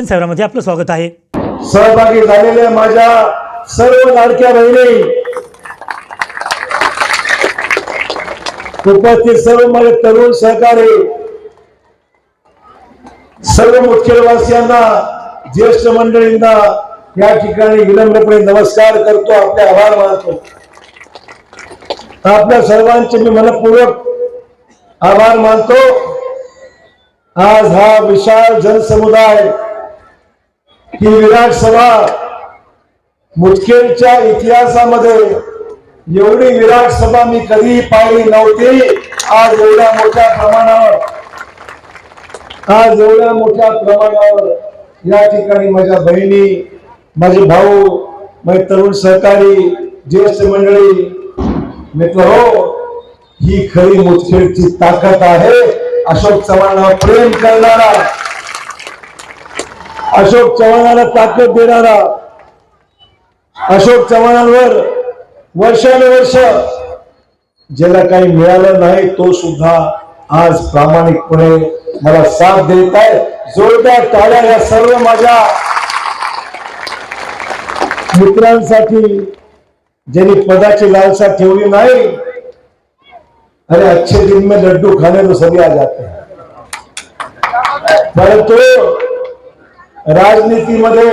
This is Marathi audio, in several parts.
शिक्षण सेवामध्ये आपलं स्वागत आहे. सहभागी झालेल्या माझ्या सर्व लाडक्या बहिणी उपस्थित सर्व माझे तरुण सहकारी सर्व मुख्यवासियांना ज्येष्ठ मंडळींना या ठिकाणी विनम्रपणे नमस्कार करतो आपले आभार मानतो. आपल्या सर्वांचे मी मनपूर्वक आभार मानतो. आज हा विशाल जनसमुदाय ही विराट सभा मुदखेडच्या इतिहासामध्ये एवढी विराट सभा मी कधीही पाहिली नव्हती. आज एवढ्या मोठ्या प्रमाणावर आज एवढ्या मोठ्या प्रमाणावर या ठिकाणी माझ्या बहिणी माझे भाऊ माझे तरुण सहकारी ज्येष्ठ मंडळी मित्र हो ही खरी मुदखेडची ताकद आहे. अशोक चव्हाणावर प्रेम करणारा अशोक चव्हाणाला ताकद देणारा अशोक चव्हाणांवर वर्षानुवर्ष ज्याला काही मिळालं नाही तो सुद्धा आज प्रामाणिकपणे मला साथ देत आहे. जोरदार टाळ्या या सर्व माझ्या मित्रांसाठी ज्यांनी पदाची लालसा ठेवली नाही अरे अच्छे दिन में लड्डू खाने तो सभी आ जाते हैं. परंतु राजनीतीमध्ये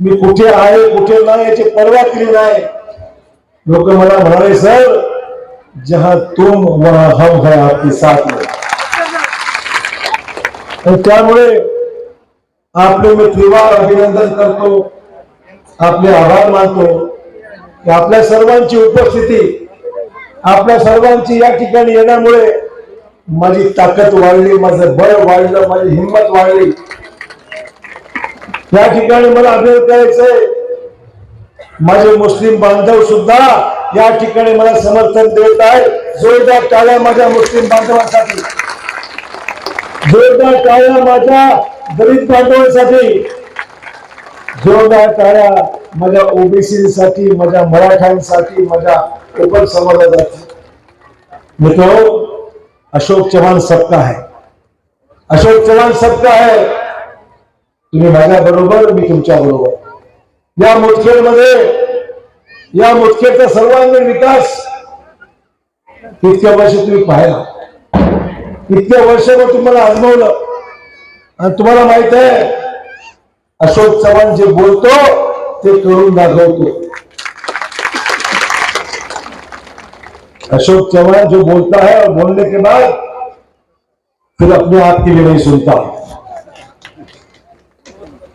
मी कुठे आहे कुठे नाही याची पर्वा केली नाही. लोक मला म्हणाले सर जहा तुम वहा हम है आपकी साथ में. त्यामुळे आपले मी त्रिवार अभिनंदन करतो आपले आभार मानतो की आपल्या सर्वांची उपस्थिती आपल्या सर्वांची या ठिकाणी येण्यामुळे माझी ताकद वाढली माझं बळ वाढलं माझी हिंमत वाढली. या ठिकाणी मला अभिनंदन करायचंय. माझे मुस्लिम बांधव सुद्धा या ठिकाणी मला समर्थन देत आहे जोरदार टाळ्या माझ्या मुस्लिम बांधवांसाठी. जोरदार टाळ्या माझ्या दलित बांधवांसाठी. जोरदार टाळ्या माझ्या ओबीसीसाठी माझ्या मराठ्यांसाठी माझ्या कोकण समाजासाठी. मित्रो अशोक चव्हाण सबका है अशोक चव्हाण सबका है तुम्ही माझ्या बरोबर मी तुमच्या बरोबर. या मुदखेडमध्ये या मुदखेडचा सर्वांगीण विकास इतक्या वर्ष तुम्ही पाहिला. इतक्या वर्ष मग तुम्हाला आजमावलं. आणि तुम्हाला माहीत आहे अशोक चव्हाण जे बोलतो ते करून दाखवतो. अशोक चव्हाण जो बोलता है और बोलने के बाद फिर अपने आप की भी नहीं सुनता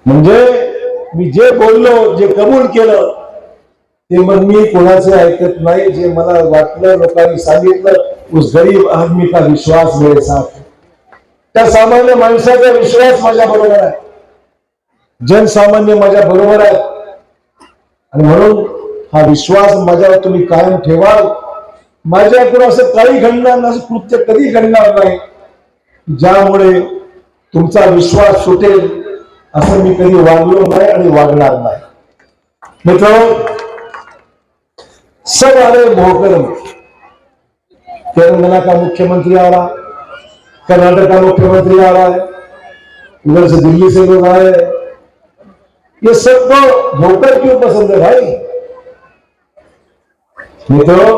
म्हणजे मी जे बोललो जे कबूल केलं ते मग मी कोणाचं ऐकत नाही जे मला वाटलं लोकांनी सांगितलं उस गरीब आदमी का विश्वास मेरे साथ त्या सामान्य माणसाचा विश्वास माझ्या बरोबर आहे. जनसामान्य माझ्या बरोबर आहे. आणि म्हणून हा विश्वास माझ्यावर तुम्ही कायम ठेवाल. माझ्याकडून असं काही घडणार नाही कृत्य कधी घडणार नाही. ज्यामुळे तुमचा विश्वास सुटेल असं मी कधी वागलो नाही आणि वागणार नाही. मित्रांनो सब आले रहे मोहकरम तेलंगाना का मुख्यमंत्री आ रहा कर्नाटक का मुख्यमंत्री आ रहा है उधर से दिल्ली से लोग आए ये सब तो भोकर क्यों पसंद है भाई? मित्रों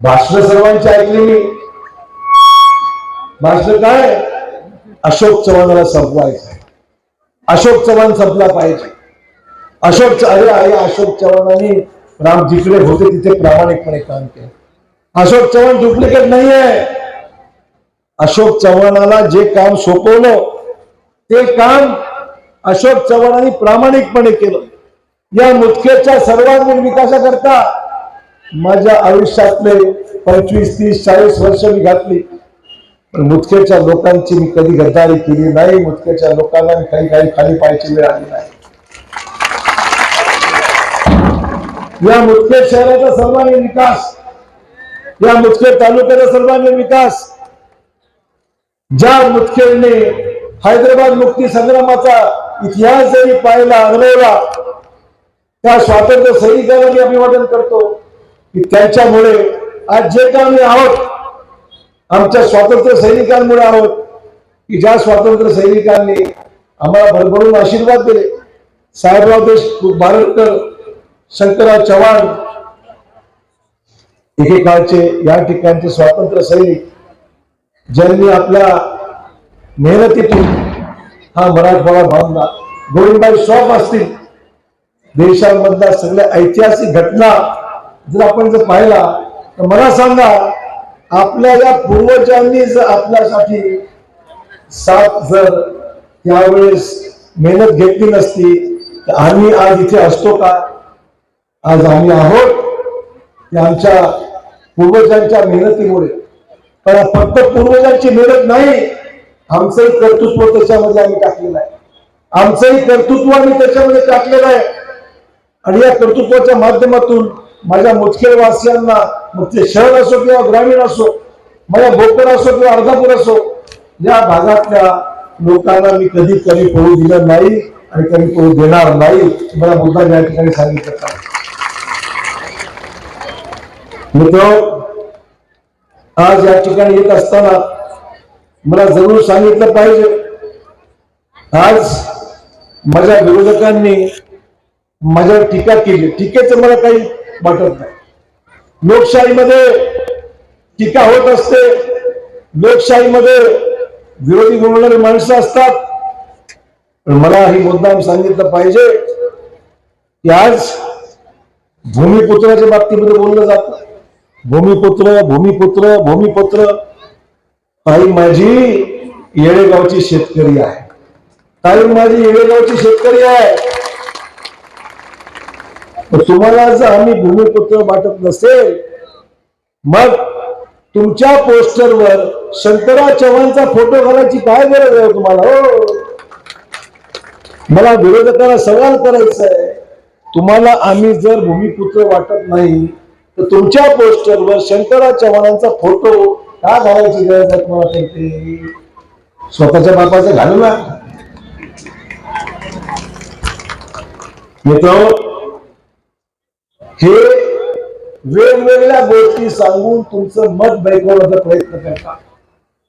भाषण सर्वांची ऐकली मी भाषण काय? अशोक चव्हाणाला संपवायचं अशोक चव्हाण संपला पाहिजे. अशोक अरे अरे अशोक चव्हाणांनी राम जिकडे होते तिथे प्रामाणिकपणे काम केलं. अशोक चव्हाण डुप्लिकेट नाही आहे अशोक चव्हाणाला जे काम सोपवलं ते काम अशोक चव्हाणांनी प्रामाणिकपणे केलं. या मुदखेच्या सर्वांगीण विकासाकरता माझ्या आयुष्यातले पंचवीस तीस चाळीस वर्ष मी घातली. पण मुदखेडच्या लोकांची मी कधी गद्दारी केली नाही मुदखेडच्या लोकांना मी काही काही खाली पाहायची वेळ आली नाही. या मुदखेड शहराचा सर्वांगीण विकास या मुदखेड तालुक्याचा सर्वांगीण विकास ज्या मुदखेडने हैदराबाद मुक्ती संग्रामाचा इतिहास जरी पाहायला अनुभवला त्या स्वातंत्र्य सैनिकांना मी अभिवादन करतो की त्यांच्यामुळे आज जे काम आम्ही आहोत आमच्या स्वातंत्र्य सैनिकांमुळे आहोत की ज्या स्वातंत्र्य सैनिकांनी आम्हाला भरभरून आशीर्वाद दिले. साहेबराव देशमुख बारडकर शंकरराव चव्हाण एकेकाळचे या ठिकाणचे स्वातंत्र्य सैनिक ज्यांनी आपल्या मेहनतीतून हा मराठवाडा बांधला. गोविंदबाई शॉप असतील. देशामधल्या सगळ्या ऐतिहासिक घटना जर आपण जर पाहिला तर मला सांगा आपल्या या पूर्वजांनी जर आपल्यासाठी साथ जर त्यावेळेस मेहनत घेतली नसती तर आम्ही आज इथे असतो का? आज आम्ही आहोत ते आमच्या पूर्वजांच्या मेहनतीमुळे. पण फक्त पूर्वजांची मेहनत नाही आमचंही कर्तृत्व त्याच्यामध्ये आम्ही टाकलेलं आहे. आमचंही कर्तृत्व आम्ही त्याच्यामध्ये टाकलेलं आहे. आणि या कर्तृत्वाच्या माध्यमातून माझ्या मुदखेडवासियांना मग ते शहर असो किंवा ग्रामीण असो माझ्या भोकर असो किंवा अर्धापूर असो या भागातल्या लोकांना मी कधी कमी पडू दिलं नाही आणि कमी पडू देणार नाही मला मुद्दा या ठिकाणी सांगितलं मित्र आज या ठिकाणी येत असताना मला जरूर सांगितलं पाहिजे. आज माझ्या विरोधकांनी माझ्यावर टीका केली. टीकेचं मला काही वाटत नाही लोकशाहीमध्ये टीका होत असते. लोकशाहीमध्ये विरोधी बोलणारी माणसं असतात. पण मला ही मुद्दाम सांगितलं पाहिजे की आज भूमिपुत्राच्या बाबतीमध्ये बोललं जात भूमिपुत्र भूमिपुत्र भूमिपुत्र. ताई माझी येळेगावची शेतकरी आहे. ताई माझी येळेगावची शेतकरी आहे. तुम्हाला जर आम्ही भूमिपुत्र वाटत नसेल मग तुमच्या पोस्टरवर शंकरराव चव्हाणचा फोटो घालायची काय गरज आहे तुम्हाला हो? मला विरोधकांना सवाल करायचा आहे. तुम्हाला आम्ही जर भूमिपुत्र वाटत नाही तर तुमच्या पोस्टरवर शंकरराव चव्हाणांचा फोटो का घालायची गरज आहे तुम्हाला स्वतःच्या बापाचं घालू ना. मित्र हे वेगवेगळ्या गोष्टी सांगून तुमचं मत बैकवण्याचा प्रयत्न करतात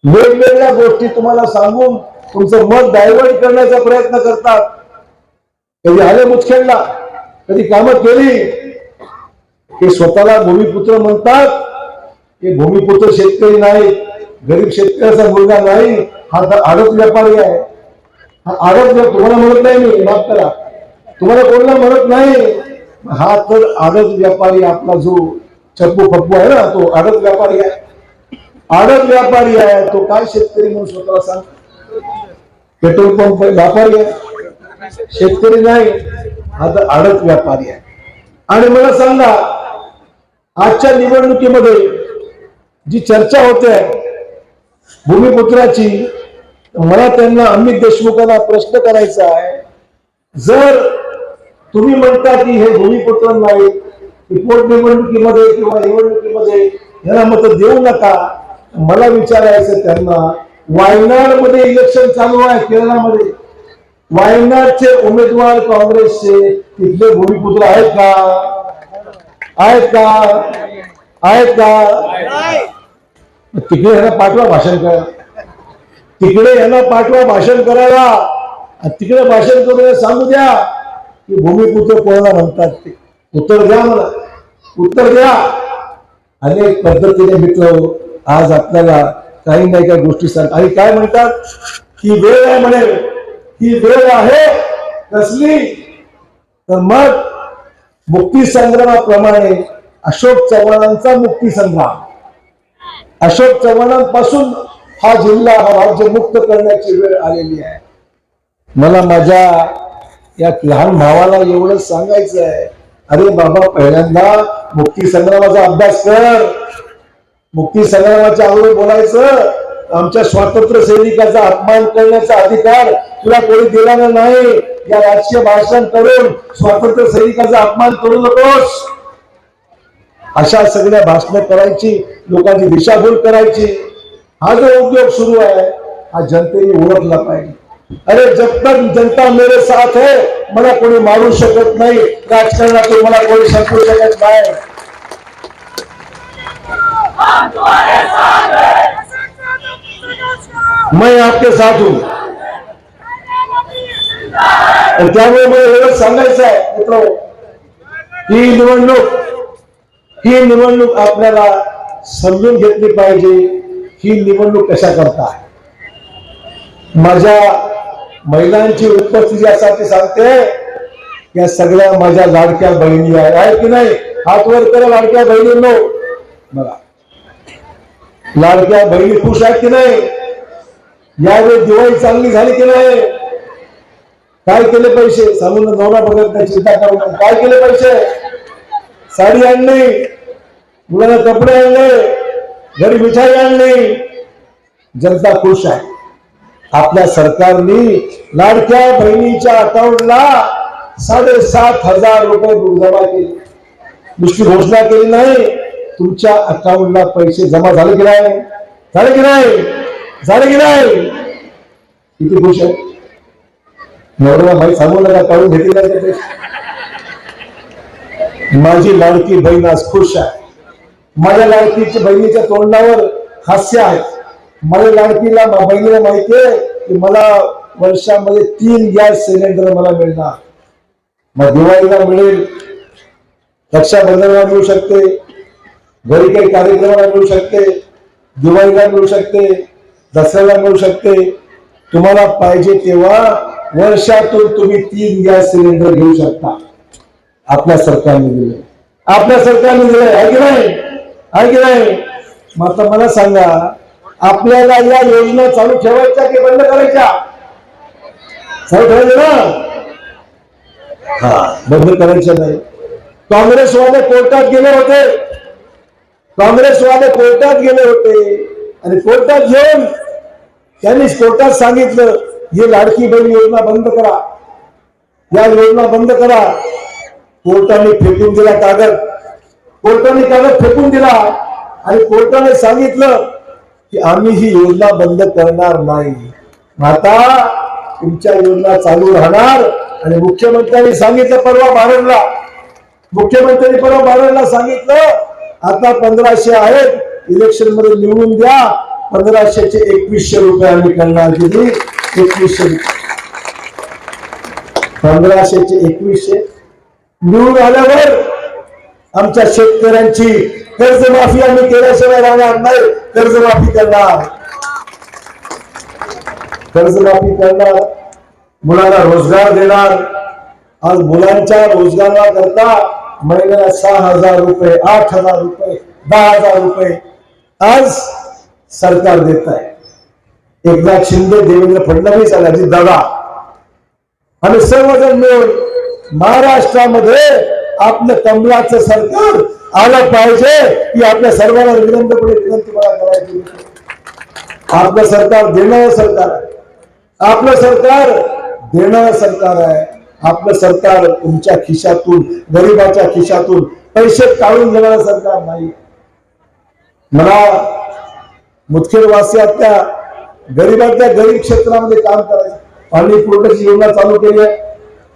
वेगवेगळ्या गोष्टी तुम्हाला सांगून तुमचं मत डायव्हर्ट करण्याचा प्रयत्न करतात. कधी आले मुचखेडला कधी कामं केली. हे स्वतःला भूमिपुत्र म्हणतात. हे भूमिपुत्र शेतकरी नाही गरीब शेतकऱ्याचा मुलगा नाही हा तर आरोप व्यापारी आहे. हा आरोप तुम्हाला म्हणत नाही मी माफ करा. तुम्हाला कोणाला म्हणत नाही? हा तर आडत व्यापारी आपला जो चप्पू फप्पू आहे ना तो आडत व्यापारी आहे. आडत व्यापारी आहे तो काय शेतकरी म्हणून स्वतःला सांग. पेट्रोल पंप व्यापारी आहे. शेतकरी नाही हा तर आडत व्यापारी आहे. आणि मला सांगा आजच्या निवडणुकीमध्ये जी चर्चा होते भूमिपुत्राची मला त्यांना अमित देशमुखांना प्रश्न करायचा आहे. जर तुम्ही म्हणता की हे भूमिपुत्र नाही पोटनिवडणुकीमध्ये किंवा निवडणुकीमध्ये यांना मत देऊ नका. मला विचारायचं त्यांना वायनाडमध्ये इलेक्शन चालू आहे केरळामध्ये. वायनाडचे उमेदवार काँग्रेसचे तिथले भूमिपुत्र आहेत का? आहेत का? आहेत का? तिकडे यांना पाठवा भाषण करा. तिकडे यांना पाठवा भाषण करायला. तिकडे भाषण करून सांगू द्या. की भूमिपुत्र कोणाला म्हणतात ते? उत्तर द्या मला. उत्तर द्या. अनेक पद्धतीने मित्र आज आपल्याला काही नाही काही गोष्टी सांग आणि काय म्हणतात? ही वेळ आहे म्हणे. ही वेळ आहे. कसली? तर मग मुक्ती संग्रामाप्रमाणे अशोक चव्हाणांचा मुक्ती संग्राम अशोक चव्हाणांपासून हा जिल्हा हा राज्य मुक्त करण्याची वेळ आलेली आहे. मला माझ्या या लहान भावाला एवढंच सांगायचं आहे अरे बाबा पहिल्यांदा मुक्ती संग्रामाचा अभ्यास कर. मुक्ती संग्रामाच्या अगोदर बोलायचं आमच्या स्वातंत्र्य सैनिकाचा अपमान करण्याचा अधिकार तुला कोणी दिला नाही. या राजकीय भाषण करून स्वातंत्र्य सैनिकाचा अपमान करू नकोस. अशा सगळ्या भाषण करायची लोकांची दिशाभूल करायची. हा जो उद्योग सुरू आहे हा जनतेने ओळखला पाहिजे. अरे जब तक जनता मेरे साथ है मला कोणी मारू शकत नाही. राजकारणातून मला कोणी सांगू शकत नाही. मैं आपके साथ हूं. त्यामुळे मला एवढं सांगायचं आहे मित्र ही निवडणूक ही निवडणूक आपल्याला समजून घेतली पाहिजे ही निवडणूक कशा करता माझ्या महिलांची उपस्थिती यासाठी सांगते या सगळ्या माझ्या लाडक्या बहिणी आहेत आहे की नाही? हात वर करा लाडक्या बहिणींनो. बघा. लाडक्या बहिणी खुश आहेत की नाही? यावेळी दिवाळी चांगली झाली की नाही? काय केले पैसे? सांगून नवरा बघत नाही चिंता करू नका. काय केले पैसे? साडी आणली. मुलांना कपडे आणले. घरी मिठाई आणली. जनता खुश आहे. आपल्या सरकारने लाडक्या बहिणीच्या अकाउंटला साडेसात हजार रुपये जमा केले. नुसती घोषणा केली नाही तुमच्या अकाउंटला पैसे जमा झाले की नाही? झाले की नाही? झाले की नाही? किती खुश आहे? नवऱ्याला माहीत सांगू नका काढून घेतली नाही पैसे. माझी लाडकी बहीण आज खुश आहे. माझ्या लाडकीच्या बहिणीच्या तोंडावर हास्य आहे. मला लाडकीला बहिणीला माहितीये की मला वर्षामध्ये तीन गॅस सिलेंडर मला मिळणार. मग दिवाळीला मिळेल. रक्षाबंधनाला मिळू शकते. घरी काही कार्यक्रमाला मिळू शकते. दिवाळीला मिळू शकते. दसऱ्याला मिळू शकते. तुम्हाला पाहिजे तेव्हा वर्षातून तुम्ही तीन गॅस सिलेंडर घेऊ शकता. आपल्या सरकारने दिले. आपल्या सरकारने दिले. आहे की नाही? आहे की नाही? मग आता मला सांगा आपल्याला या योजना चालू ठेवायच्या की बंद करायच्या? चालू ठेवायचं ना? हा बंद करायच्या नाही. काँग्रेसवाले कोर्टात गेले होते. काँग्रेसवाले कोर्टात गेले होते. आणि कोर्टात घेऊन त्यांनी कोर्टात सांगितलं ही लाडकी बहीण योजना बंद करा. या योजना बंद करा. कोर्टाने फेकून दिला कागद. कोर्टाने कागद फेकून दिला. आणि कोर्टाने सांगितलं की आम्ही ही योजना बंद करणार नाही. आता तुमच्या योजना चालू राहणार. आणि मुख्यमंत्र्यांनी सांगितलं परवा बारडला मुख्यमंत्र्यांनी परवा बारडला सांगितलं आता पंधराशे आहेत इलेक्शनमध्ये निवडून द्या. पंधराशेचे एकवीसशे रुपये आम्ही करणार दिली. एकवीसशे पंधराशेचे एकवीसशे. निवडून आल्यावर आमच्या शेतकऱ्यांची कर्जमाफी आम्ही केल्याशिवाय राहणार नाही. कर्जमाफी करणार. कर्जमाफी करणार. मुलांना रोजगार देणार. आज मुलांच्या रोजगारा करता महिन्याला सहा हजार रुपये आठ हजार रुपये दहा हजार रुपये आज सरकार देत आहे. एकनाथ शिंदे देवेंद्र फडणवीस आणि अजित दादा. आणि सर्वजण मिळून महाराष्ट्रामध्ये आपलं कमलाचं सरकार आलं पाहिजे की आपल्या सर्वांना विनंतपणे विनंती मला करायची आपलं सरकार देणारं सरकार आहे. आपलं सरकार देणारं सरकार आहे. आपलं सरकार तुमच्या खिशातून गरिबाच्या खिशातून पैसे काढून घेणारं सरकार नाही. मला मुदखेडवासियातल्या गरीबातल्या गरीब क्षेत्रामध्ये काम करायचं. पाणी पुरवठ्याची योजना चालू केली आहे.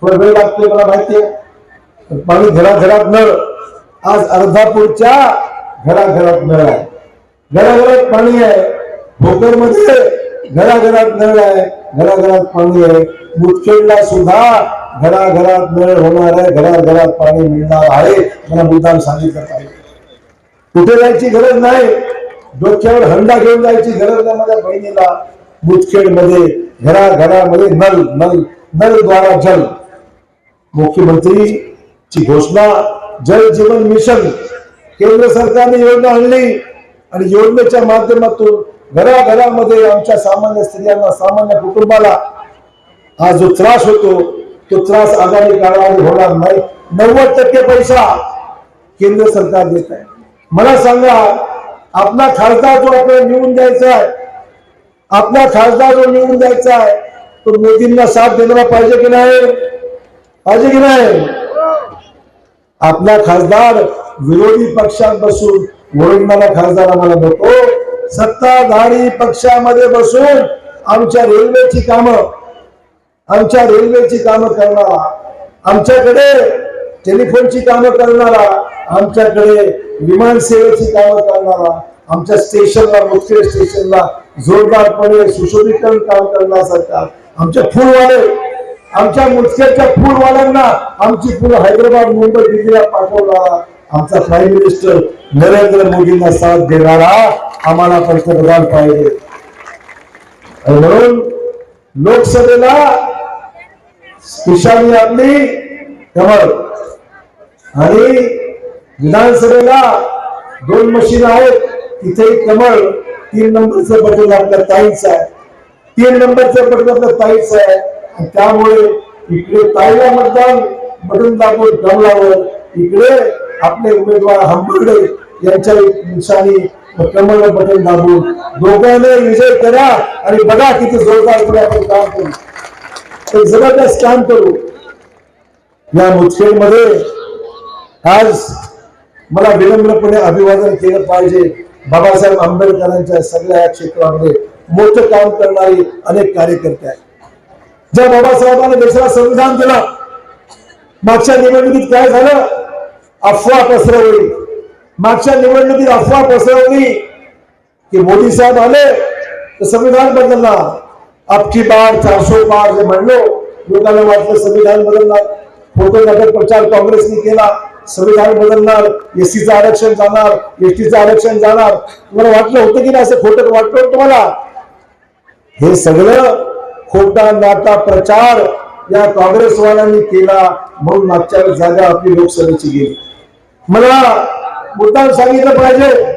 थोडा वेळ लागतोय मला माहिती आहे. पाणी घराघरात नळ आज अर्धापूरच्या घराघरात नळ आहे. घराघरात पाणी आहे. भोकरमध्ये घराघरात नळ आहे. घराघरात पाणी आहे. मुदखेडला सुद्धा घराघरात नळ होणार आहे. घराघरात पाणी मिळणार आहे. मला मुद्दाम सांगितलं पाहिजे. कुठे जायची गरज नाही. डोक्यावर हंडा घेऊन जायची गरज नाही माझ्या बहिणीला. मुदखेडमध्ये घराघरामध्ये नल नल नल द्वारा जल. मुख्यमंत्रीची घोषणा जल जीवन मिशन. केंद्र सरकारने योजना आणली आणि योजनेच्या माध्यमातून घराघरामध्ये आमच्या सामान्य स्त्रियांना सामान्य कुटुंबाला हा जो त्रास होतो तो त्रास आगामी काळामध्ये होणार नाही. नव्वद टक्के पैसा केंद्र सरकार देत आहे. मला सांगा आपला खासदार जो आपल्याला निवडून द्यायचा आहे आपला खासदार जो निवडून द्यायचा आहे तो मोदींना साथ देणारा पाहिजे की नाही? पाहिजे की नाही? आपला खासदार विरोधी पक्षात बसून ओरडणारा खासदार आम्हाला नको. सत्ताधारी पक्षामध्ये बसून आमच्या रेल्वेची कामं आमच्या रेल्वेची कामं करणारा आमच्याकडे टेलिफोनची कामं करणारा आमच्याकडे विमान सेवेची कामं करणारा आमच्या स्टेशनला मुख्य स्टेशनला जोरदारपणे सुशोभीकरण काम करणार सरकार आमचे फुलवाले आमच्या मुचक्याच्या फुलवाल्यांना आमची फुलं हैदराबाद मुंबई दिल्लीला पाठवणारा आमचा प्राईम मिनिस्टर नरेंद्र मोदींना साथ देणारा आम्हाला पंतप्रधान पाहिजे. म्हणून लोकसभेला निशाणी आपली कमळ आणि विधानसभेला दोन मशीन आहेत तिथे कमळ तीन नंबरचं बटन आपल्या ताईच आहे. तीन नंबरचं बटन आपल्या ताईच आहे. त्यामुळे इकडे ताईला मतदान बटन दाखवून कमलावर. इकडे आपले उमेदवार हंबर्डे यांच्या निशाणी कमळ बटन दाबून दोघांना विजय करा आणि बघा किती जोरदारपणे आपण काम करू. एक जबरदस्त काम करू. या मुदखेडमध्ये आज मला विनम्रपणे अभिवादन केलं पाहिजे बाबासाहेब आंबेडकरांच्या सगळ्या या क्षेत्रामध्ये मोठं काम करणारे अनेक कार्यकर्ते आहेत. ज्या बाबासाहेबांनी देशाला संविधान दिलं मागच्या निवडणुकीत काय झालं? अफवा पसरवली. मागच्या निवडणुकीत अफवा पसरवली की मोदी साहेब आले तर संविधान बदलणार. अबकी बार चारशे बार जे म्हणलो लोकांना वाटलं संविधान बदलणार. फोटो नगर प्रचार काँग्रेसने केला संविधान बदलणार. एसटीचं आरक्षण जाणार एसटीचं आरक्षण जाणार. तुम्हाला वाटलं होतं की नाही? असं खोटं वाटलं तुम्हाला? हे सगळं खोटा नाटा प्रचार या काँग्रेसवाल्यांनी केला म्हणून मागच्या जागा आपली लोकसभेची गेली. मला मुद्दाम सांगितलं पाहिजे.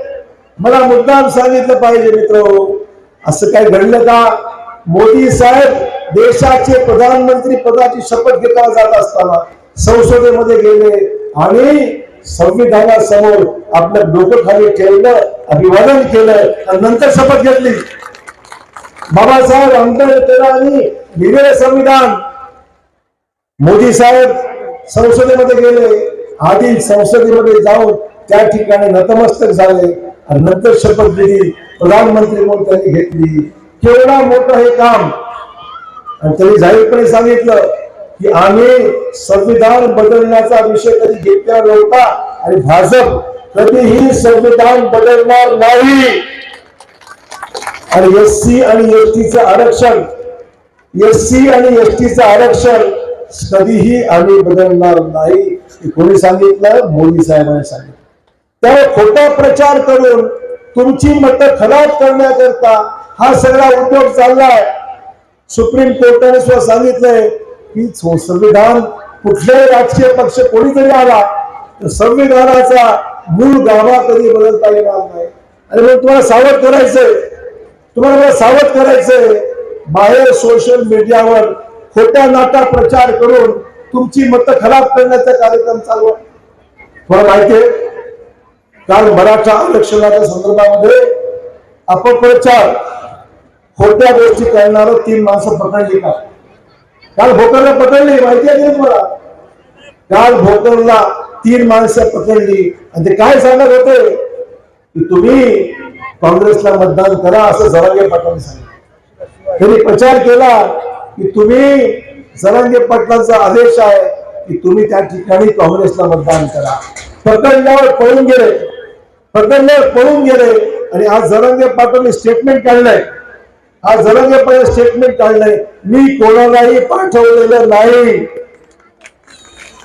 मला मुद्दाम सांगितलं पाहिजे मित्र. असं काय घडलं का? मोदी साहेब देशाचे प्रधानमंत्री पदाची शपथ घेताना जात असताना संसदेमध्ये गेले आणि संविधानासमोर आपलं डोकं खाली ठेवलं अभिवादन केलं आणि नंतर शपथ घेतली. बाबासाहेब आंबेडकर आणि विवेक संविधान. मोदी साहेब संसदेमध्ये गेले आधी संसदेमध्ये जाऊन त्या ठिकाणी नतमस्तक झाले आणि नंतर शपथ दिली प्रधानमंत्री म्हणून त्यांनी घेतली. केवढा मोठं हे काम. आणि त्यांनी जाहीरपणे सांगितलं की आम्ही संविधान बदलण्याचा विषय कधी घेतला नव्हता आणि भाजप कधीही संविधान बदलणार नाही. आणि एस सी आणि एस टीचं आरक्षण एस सी आणि एस टीचं आरक्षण कधीही आम्ही बदलणार नाही कोणी सांगितलं? मोदी साहेबांनी सांगितलं. त्यामुळे खोटा प्रचार करून तुमची मतं खराब करण्याकरता हा सगळा उद्योग चाललाय. सुप्रीम कोर्टाने सुद्धा सांगितलंय की संविधान कुठल्याही राजकीय पक्ष कोणीतरी आला तर संविधानाचा मूळ गाभा कधी बदलता येणार नाही. आणि मग तुम्हाला सावध करायचंय तुम्हाला मला सावध करायचंय. बाहेर सोशल मीडियावर खोट्या नाटा प्रचार करून तुमची मतं खराब करण्याचा कार्यक्रम चालू आहे. तुम्हाला माहितीये काल मराठा आरक्षणाच्या संदर्भामध्ये अपप्रचार खोट्या गोष्टी करणार तीन माणसं पकडली का? काल भोकरला पकडली माहिती आहे की तुम्हाला? काल भोकरला तीन माणसं पकडली. आणि ते काय सांगत होते? की तुम्ही काँग्रेसला मतदान करा असं जरांगे पाटलांनी सांगितलं. त्यांनी प्रचार केला की तुम्ही जरांगे पाटलांचा आदेश आहे की तुम्ही त्या ठिकाणी काँग्रेसला मतदान करा. पकडल्यावर पळून गेले. पकडल्यावर पळून गेले आणि आज जरांगे पाटलांनी स्टेटमेंट काढलंय. आज जरांगे पाटील स्टेटमेंट काढलंय. मी कोणालाही पाठवलेलं नाही.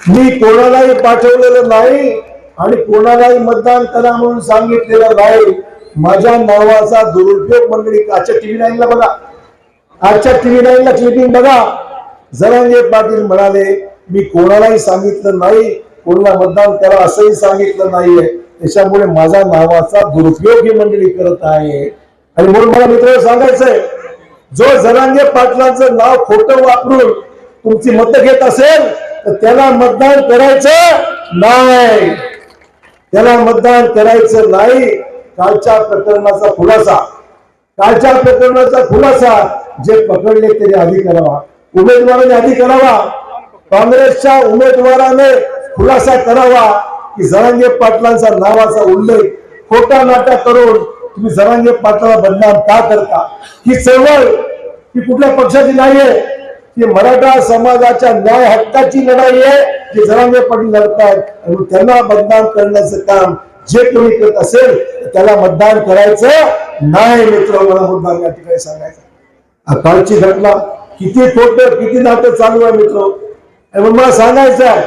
मी कोणालाही पाठवलेलं नाही आणि कोणालाही मतदान करा म्हणून सांगितलेलं नाही. माझ्या नावाचा दुरुपयोग मंडळी आजच्या टीव्ही नाईनला बघा. आजच्या टीव्ही नाईनला क्लिपिंग बघा. जरांगे पाटील म्हणाले मी कोणालाही सांगितलं नाही. कोणाला मतदान करा असंही सांगितलं नाहीये. त्याच्यामुळे माझ्या नावाचा दुरुपयोग ही मंडळी करत आहे. आणि म्हणून मला मित्र सांगायचंय जो जरांगे पाटलांचं नाव खोटं वापरून तुमची मतं घेत असेल तर त्याला मतदान करायचं नाही. त्याला मतदान करायचं नाही. कालच्या प्रकरणाचा खुलासा कालच्या प्रकरणाचा खुलासा जे पकडले त्याने आधी करावा. उमेदवाराने आधी करावा. काँग्रेसच्या उमेदवाराने खुलासा करावा की जरांगे पाटलांचा नावाचा उल्लेख खोटा नाटा करून तुम्ही जरांगे पाटलाला बदनाम का करता? ही चळवळ ही कुठल्या पक्षाची नाहीये. ही मराठा समाजाच्या न्याय हक्काची लढाई आहे. की जरांगे पाटील लढतात आणि त्यांना बदनाम करण्याचं काम जे कोणी करत असेल त्याला मतदान करायचं नाही मित्र मला मुद्दा या ठिकाणी सांगायचा? कालची घटना किती खोटं किती नाटक चालू आहे मित्र? आणि मग मला सांगायचं आहे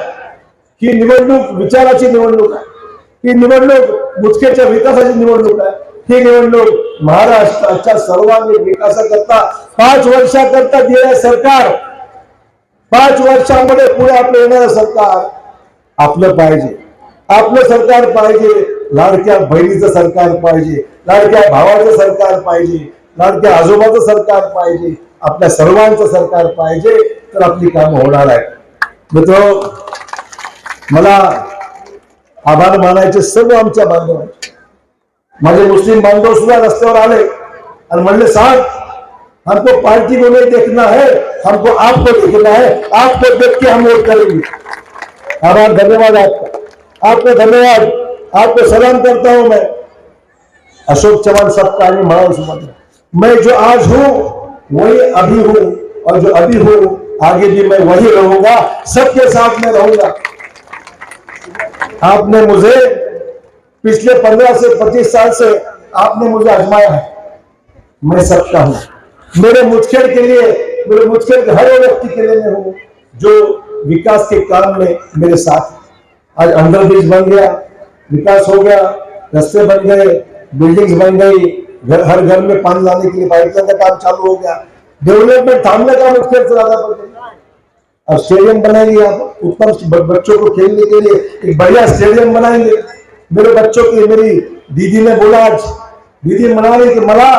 की निवडणूक विचाराची निवडणूक आहे. ही निवडणूक मुचकेच्या विकासाची निवडणूक आहे. ही निवडणूक महाराष्ट्राच्या सर्वांगीण विकासाकरता पाच वर्षाकरता दिलेलं सरकार. पाच वर्षामध्ये पुढे आपलं येणारं सरकार आपलं पाहिजे. आपलं सरकार पाहिजे लाडक्या बहिणीचं सरकार पाहिजे लाडक्या भावाचं सरकार पाहिजे लाडक्या आजोबाचं सरकार पाहिजे आपल्या सर्वांचं सरकार पाहिजे तर आपली कामं होणार आहेत. मित्र मला आभार मानायचे सर्व आमच्या बांधवांचे माझे मुस्लिम बांधव सुद्धा रस्त्यावर आले आणि म्हणले साहेब हमको पार्टी को नहीं देखना है हमको आपको देखना है आपको देख के हम वोट करेंगे. आभार धन्यवाद आपका. आपको धन्यवाद। आपको सलाम करता हूँ मैं। अशोक चौहान सबका सुमंत्र मैं जो आज हूँ, वही अभी हूँ और जो अभी हूँ, आगे भी मैं वही रहूँगा, सबके साथ में रहूँगा। आपने मुझे पिछले पंद्रह से पच्चीस साल से आपने मुझे आजमाया है। मैं सबका हूँ। मेरे मुतखेड़ के लिए, मेरे के हर व्यक्ति के लिए मैं हूँ, जो विकास के काम में मेरे साथ है। आज अंडर ब्रिज बन गया, विकास हो गया, रस्ते बन गए, बिल्डिंग्स बन गई, घर, हर घर में पानी लाने के लिए पाइपलाइन का काम चालू हो गया। डेवलपमेंट थामने का से ज़्यादा बढ़ गया अब स्टेडियम बनाएँगे आप, उत्तम बच्चों को खेलने के लिए एक बढ़िया स्टेडियम बनाएँगे। मेरे बच्चों की, मेरी दीदी ने बोला आज, दीदी म्हणाली की मला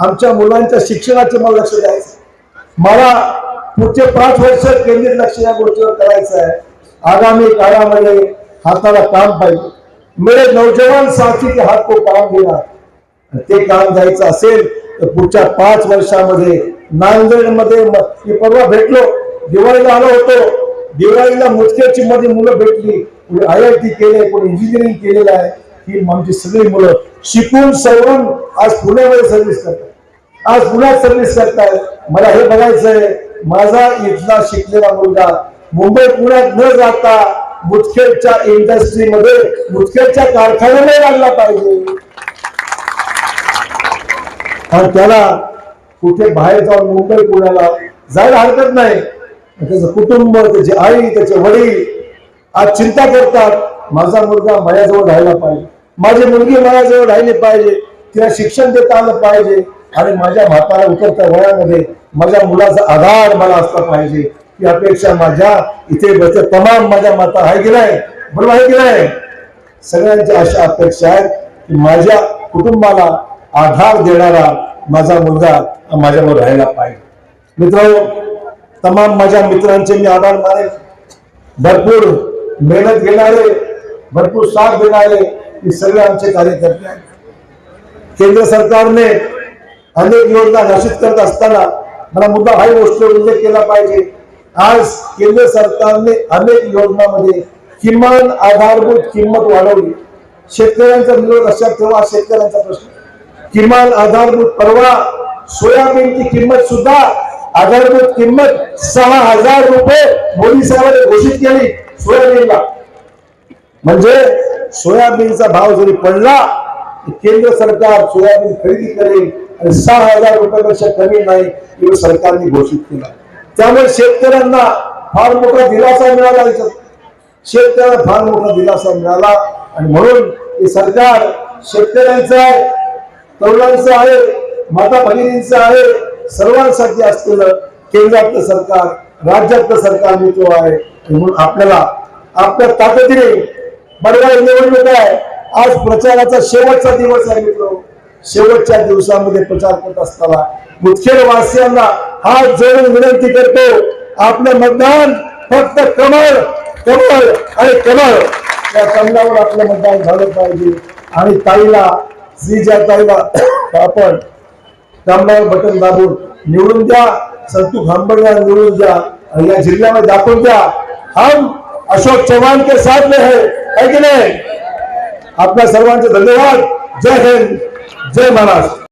आमच्या मुलांच्या शिक्षणाचे मला लक्ष द्यायचं मला पुढचे पाच वर्ष केंद्रित लक्ष या गोष्टीवर करायचं आहे आगामी काळामध्ये हाताला काम पाहिजे. मेरे नौजवान साथी के हात को काम देणार ते काम जायचं असेल तर पुढच्या पाच वर्षामध्ये नांदेडमध्ये मी परवा भेटलो. दिवाळीला आलो होतो. दिवाळीला मुजकेची मध्ये मुलं भेटली. कोणी आय आय टी केले कोणी इंजिनिअरिंग केलेलं आहे. ही आमची सगळी मुलं. शिकून सवरून आज पुण्यामध्ये सर्व्हिस करतात. आज पुण्यात सर्व्हिस करताय मला हे बघायचंय. माझा इथला शिकलेला मुलगा मुंबई पुण्यात न जाता मुदखेडच्या इंडस्ट्रीमध्ये मुदखेडच्या कारखान्याने लागला पाहिजे. आणि त्याला कुठे बाहेर जाऊन मुंबई पुण्याला जायला हरकत नाही. त्याचं कुटुंब त्याची आई त्याचे वडील आज चिंता करतात माझा मुलगा माझ्याजवळ राहायला पाहिजे. माझी मुलगी माझ्याजवळ राहिली पाहिजे. तिला शिक्षण देता आलं पाहिजे. आणि माझ्या म्हातारा उतरत्या वयामध्ये माझ्या मुलाचा आधार मला असला पाहिजे. ही अपेक्षा माझ्या इथे बसते तमाम माझ्या माता आहे की नाही? बरोबर आहे की नाही? सगळ्यांची अशा अपेक्षा आहेत की माझ्या कुटुंबाला आधार देणारा माझा मुलगा माझ्यावर राहायला पाहिजे. मित्र तमाम माझ्या मित्रांचे मी आभार माने भरपूर मेहनत घेणारे भरपूर साथ देणारे हे सगळे आमचे कार्यकर्ते आहेत. केंद्र सरकारने अनेक योजना घोषित करत असताना मला मुद्दा हाही गोष्ट उल्लेख केला पाहिजे. आज केंद्र सरकारने अनेक योजनांमध्ये किमान आधारभूत किंमत वाढवली. शेतकऱ्यांचा विरोध लक्षात ठेवा शेतकऱ्यांचा प्रश्न. किमान आधारभूत परवा सोयाबीनची किंमत सुद्धा आधारभूत किंमत सहा हजार रुपये मोदी साहेबांनी घोषित केली सोयाबीनला. म्हणजे सोयाबीनचा भाव जरी पडला तर केंद्र सरकार सोयाबीन खरेदी करेल आणि सहा हजार रुपयापेक्षा कमी नाही सरकारने घोषित केलं. त्यामुळे शेतकऱ्यांना फार मोठा दिलासा मिळाला याच्यात. शेतकऱ्यांना फार मोठा दिलासा मिळाला. आणि म्हणून हे सरकार शेतकऱ्यांचं आहे तरुणांचं आहे माता भगिनींचं आहे सर्वांसाठी असलेलं केंद्रातलं सरकार राज्यातलं सरकार मित्र आहे. म्हणून आपल्याला आपल्या ताकदीने बडगाव निवडणूक आहे. आज प्रचाराचा शेवटचा दिवस आहे मित्र शेवटच्या दिवसामध्ये प्रचार करत असताना मुदखेड वासियांना हात जोडून विनंती करतो आपलं मतदान फक्त कमळ कमळ आणि कमळ. या कमळावर आपलं मतदान झालं पाहिजे. आणि ताईला जी ज्या ताईला आपण कमळावर बटन दाबून निवडून द्या. संतू खांबडला निवडून द्या. आणि या जिल्ह्यामध्ये दाखवून द्या. हम अशोक चव्हाण के साथ में है. है की नाही? आपल्या सर्वांचे धन्यवाद. जय हिंद. जय महाराष्ट्र